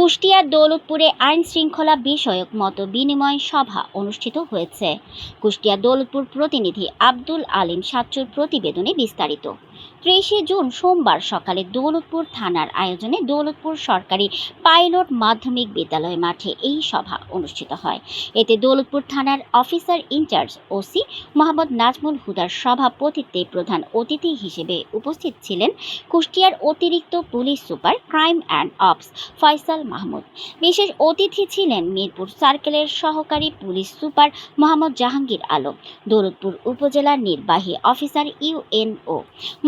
কুষ্টিয়ার দৌলতপুরে আইন শৃঙ্খলা বিষয়ক মত বিনিময় সভা অনুষ্ঠিত হয়েছে। কুষ্টিয়া দৌলতপুর প্রতিনিধি আব্দুল আলিম সাচ্চুর প্রতিবেদনে বিস্তারিত। ত্রিশে জুন সোমবার সকালে দৌলতপুর থানার আয়োজনে দৌলতপুর সরকারি পাইলট মাধ্যমিক বিদ্যালয় মাঠে এই সভা অনুষ্ঠিত হয়। এতে দৌলতপুর থানার officer in charge OC Mohammad Nazmul হুদার সভাপতিত্বে প্রধান অতিথি হিসেবে উপস্থিত ছিলেন কুষ্টিয়ার অতিরিক্ত police super crime and ops Faisal Mahmud. বিশেষ অতিথি ছিলেন মিরপুর সার্কেলের সহকারী পুলিশ সুপার মোহাম্মদ জাহাঙ্গীর আলম, দৌলতপুর উপজেলার নির্বাহী অফিসার ইউএনও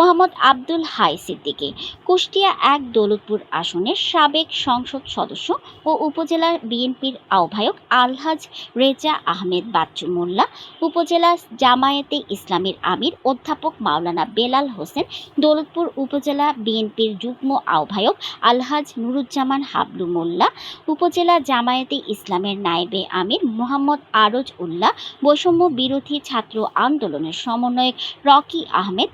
মোহাম্মদ আব্দুল হাই সিদ্দিকী, কুষ্টিয়া এক দৌলতপুর আসনের সাবেক সংসদ সদস্য ও উপজেলা বিএনপির আহ্বায়ক আলহাজ রেজা আহমেদ বাচ্চু মোল্লা উপজেলা জামায়াতে ইসলামের আমির অধ্যাপক মাওলানা বেলাল হোসেন, দৌলতপুর উপজেলা বিএনপির যুগ্ম আহ্বায়ক আলহাজ নুরুজ্জামান হাবলু মোল্লা, উপজেলা জামায়াতে ইসলামের নায়েবে আমির মোহাম্মদ আরজ উল্লাহ, বৈষম্য বিরোধী ছাত্র আন্দোলনের সমন্বয়ক রকি আহমেদ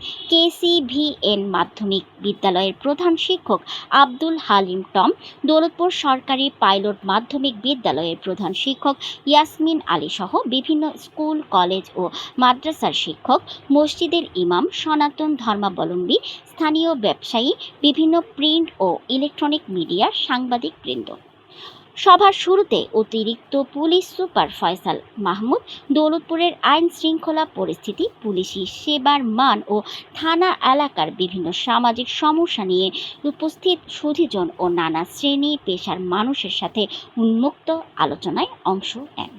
কেসিভিএন মাধ্যমিক বিদ্যালয়ের প্রধান শিক্ষক আব্দুল হালিম টম, দৌলতপুর সরকারি পাইলট মাধ্যমিক বিদ্যালয়ের প্রধান শিক্ষক ইয়াসমিন আলী সহ বিভিন্ন স্কুল, কলেজ ও মাদ্রাসার শিক্ষক, মসজিদের ইমাম, সনাতন ধর্মাবলম্বী, স্থানীয় ব্যবসায়ী, বিভিন্ন প্রিন্ট ও ইলেকট্রনিক মিডিয়ার সাংবাদিক বৃন্দ। সভার শুরুতে অতিরিক্ত পুলিশ সুপার ফয়সাল মাহমুদ, দৌলতপুরের আইন শৃঙ্খলা পরিস্থিতি, পুলিশি সেবার মান ও থানা এলাকার বিভিন্ন সামাজিক সমস্যা নিয়ে উপস্থিত সুধিজন ও নানা শ্রেণি পেশার মানুষের সাথে উন্মুক্ত আলোচনায় অংশ নেন।